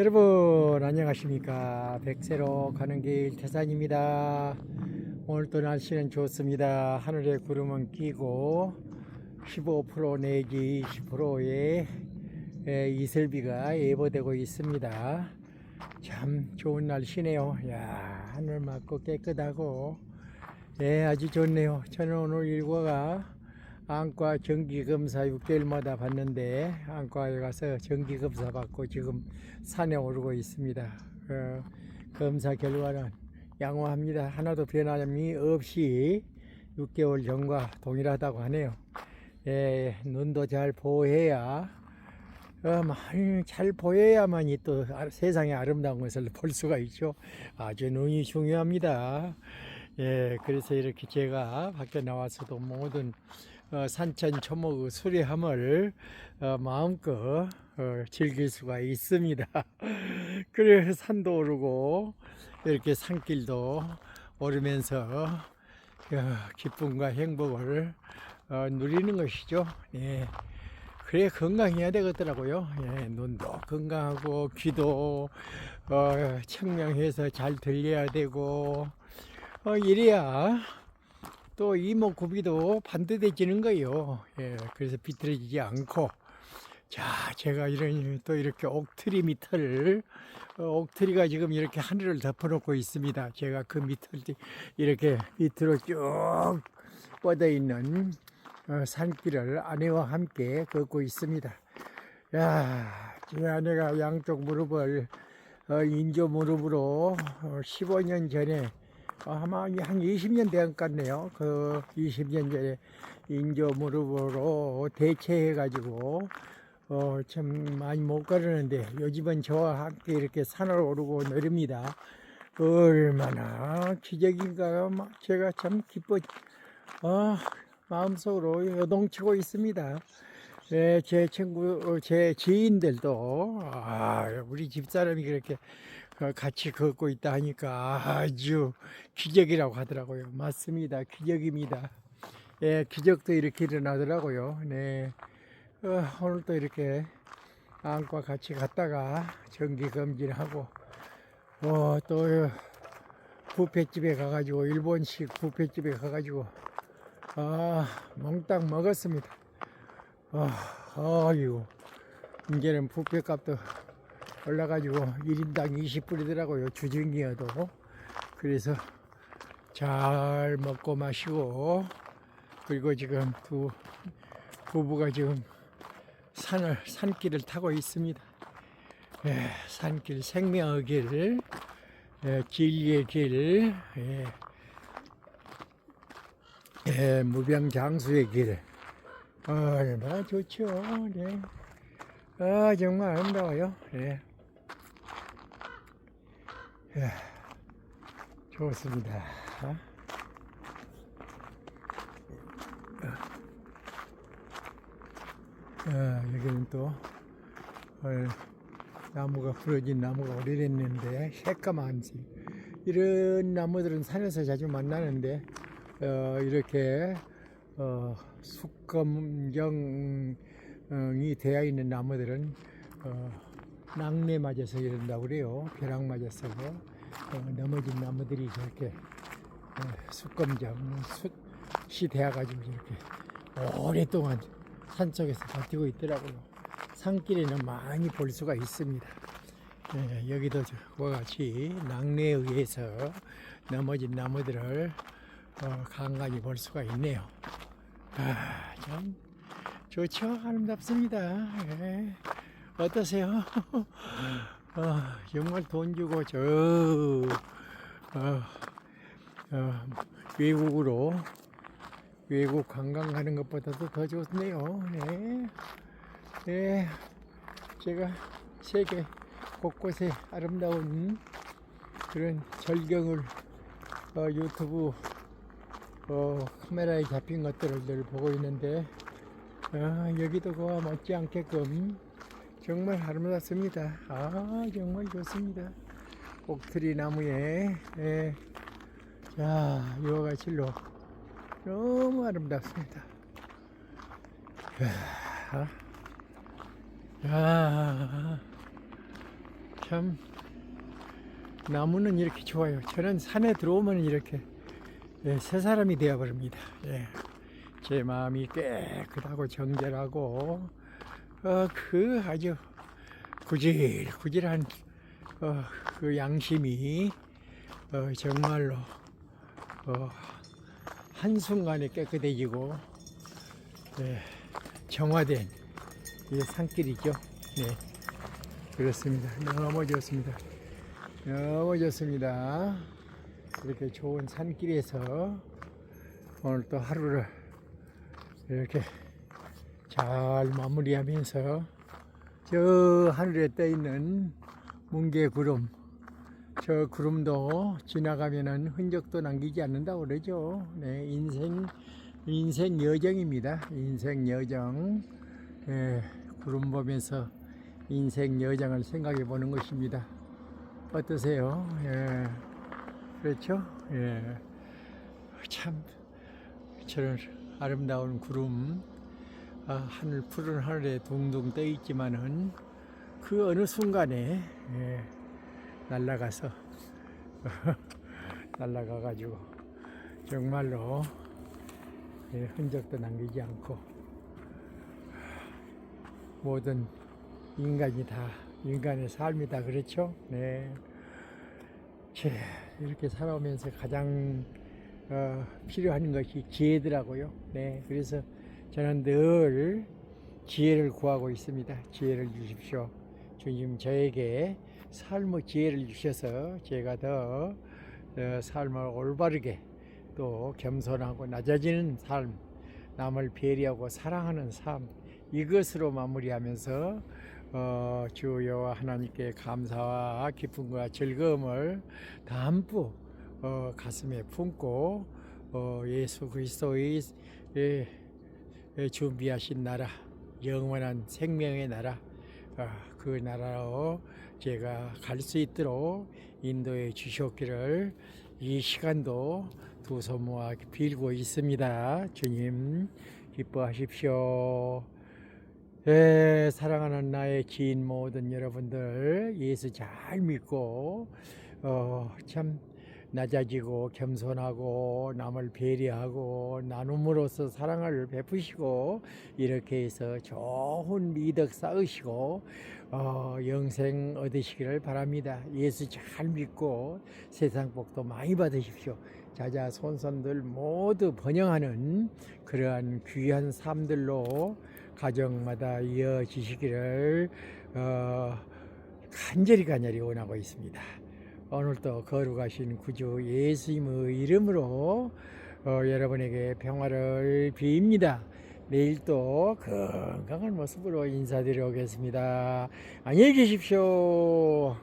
여러분 안녕하십니까? 백세로 가는 길 태산입니다. 오늘도 날씨는 좋습니다. 하늘에 구름은 끼고 15% 내지 20%의 이슬비가 예보되고 있습니다. 참 좋은 날씨네요. 야 하늘 맑고 깨끗하고 예 아주 좋네요. 저는 오늘 일과가 안과 정기검사 6개월마다 받는데 안과에 가서 정기검사 받고 지금 산에 오르고 있습니다. 어, 검사 결과는 양호합니다. 하나도 변함이 없이 6개월 전과 동일하다고 하네요. 예, 눈도 잘 보호해야 어, 많이 잘 보여야만이 또 아- 세상의 아름다운 것을 볼 수가 있죠. 아주 눈이 중요합니다. 예, 그래서 이렇게 제가 밖에 나와서도 모든 어, 산천 초목 수리함을 어, 마음껏 어, 즐길 수가 있습니다. 그래서 산도 오르고 이렇게 산길도 오르면서 어, 기쁨과 행복을 어, 누리는 것이죠. 예. 그래 건강해야 되겠더라고요. 예, 눈도 건강하고 귀도 어, 청명해서 잘 들려야 되고 어, 이래야 또 이목구비도 반듯해지는 거예요. 예, 그래서 비틀어지지 않고 자 제가 이런 또 이렇게 옥트리 밑을 어, 옥트리가 지금 이렇게 하늘을 덮어놓고 있습니다. 제가 그 밑을 이렇게 밑으로 쭉 뻗어 있는 어, 산길을 아내와 함께 걷고 있습니다. 야, 제 아내가 양쪽 무릎을 어, 인조 무릎으로 어, 15년 전에 어, 아마 한 20년 된 것 같네요. 그 20년 전에 인조 무릎으로 대체해 가지고 어, 참 많이 못 걸었는데 요즘은 저와 함께 이렇게 산을 오르고 내립니다. 얼마나 기적인가요? 막 제가 참 기뻐, 어, 마음속으로 요동치고 있습니다. 예, 제 친구, 어, 제 지인들도, 아, 우리 집사람이 그렇게 어, 같이 걷고 있다 하니까 아주 기적이라고 하더라고요. 맞습니다. 기적입니다. 예, 기적도 이렇게 일어나더라고요. 네. 어, 오늘도 이렇게 안과 같이 갔다가 정기 검진하고, 어, 또 부페집에 가가지고, 일본식 부페집에 가가지고, 아, 몽땅 먹었습니다. 아, 아이고, 이제는 부페 값도 올라가지고 1인당 20불이더라고요. 주중이어도. 그래서 잘 먹고 마시고, 그리고 지금 두 부부가 지금 산을, 산길을 타고 있습니다. 예, 산길, 생명의 길, 예, 진리의 길, 예, 예, 무병장수의 길. 얼마나 좋죠. 네. 아, 정말 아름다워요. 예. 예. 좋습니다. 아, 여기는 또, 어, 나무가 부러진 나무가 오래됐는데, 새까만지. 이런 나무들은 산에서 자주 만나는데, 어, 이렇게, 어, 숙검정이 되어 있는 나무들은, 어, 낙뢰 맞아서 이런다고 그래요. 벼락 맞아서. 어, 넘어진 나무들이 저렇게, 어, 숙검정, 숯이 되어가지고 이렇게 오랫동안 산속에서 버티고 있더라고요. 산길에는 많이 볼 수가 있습니다. 예, 여기도 저와 같이 낙뢰에 의해서 넘어진 나무들을 어, 간간히 볼 수가 있네요. 아, 참 좋죠. 아름답습니다. 예. 어떠세요? 어, 정말 돈 주고 저 어, 어, 외국으로 외국 관광 가는 것보다도 더 좋네요. 네. 네. 제가 세계 곳곳에 아름다운 그런 절경을 어, 유튜브 어, 카메라에 잡힌 것들을 늘 보고 있는데 아, 여기도 그와 못지않게끔 정말 아름답습니다. 아 정말 좋습니다. 옥트리 나무에 예. 자 이와 같이로 너무 아름답습니다. 야, 야, 참 나무는 이렇게 좋아요. 저는 산에 들어오면 이렇게 예, 새 사람이 되어 버립니다. 예. 제 마음이 깨끗하고 정결하고 어, 그 아주 구질구질한 어, 그 양심이 어, 정말로 어, 한순간에 깨끗해지고 예, 정화된 이 산길이죠. 네. 그렇습니다. 너무 좋습니다. 너무 좋습니다. 이렇게 좋은 산길에서 오늘 또 하루를 이렇게 잘 마무리하면서 저 하늘에 떠 있는 뭉게 구름 저 구름도 지나가면은 흔적도 남기지 않는다고 그러죠. 네, 인생 인생 여정입니다. 인생 여정. 예, 구름 보면서 인생 여정을 생각해 보는 것입니다. 어떠세요? 예, 그렇죠? 예, 참 저런 아름다운 구름, 아, 하늘 푸른 하늘에 둥둥 떠 있지만은 그 어느 순간에 예, 날아가서 날아가 가지고 정말로 예, 흔적도 남기지 않고 모든 인간이 다 인간의 삶이 다 그렇죠. 네. 제 이렇게 살아오면서 가장 어, 필요한 것이 지혜더라고요. 네. 그래서 저는 늘 지혜를 구하고 있습니다. 지혜를 주십시오. 주님 저에게 삶의 지혜를 주셔서 제가 더 어, 삶을 올바르게 또 겸손하고 낮아지는 삶, 남을 배려하고 사랑하는 삶 이것으로 마무리하면서 어, 주 여호와 하나님께 감사와 기쁨과 즐거움을 담부 어, 가슴에 품고 어, 예수 그리스도의 예, 예, 준비하신 나라 영원한 생명의 나라 아, 그 나라로 제가 갈 수 있도록 인도해 주셨기를 이 시간도 두 손 모아 빌고 있습니다. 주님 기뻐하십시오. 예, 사랑하는 나의 지인 모든 여러분들 예수 잘 믿고 어, 참 낮아지고 겸손하고 남을 배려하고 나눔으로써 사랑을 베푸시고 이렇게 해서 좋은 미덕 쌓으시고 어, 영생 얻으시기를 바랍니다. 예수 잘 믿고 세상 복도 많이 받으십시오. 자자 손손들 모두 번영하는 그러한 귀한 삶들로 가정마다 이어지시기를 어, 간절히 간절히 원하고 있습니다. 오늘도 거룩하신 구주 예수님의 이름으로 어, 여러분에게 평화를 빕니다. 내일 또 건강한 모습으로 인사드려 오겠습니다. 안녕히 계십시오.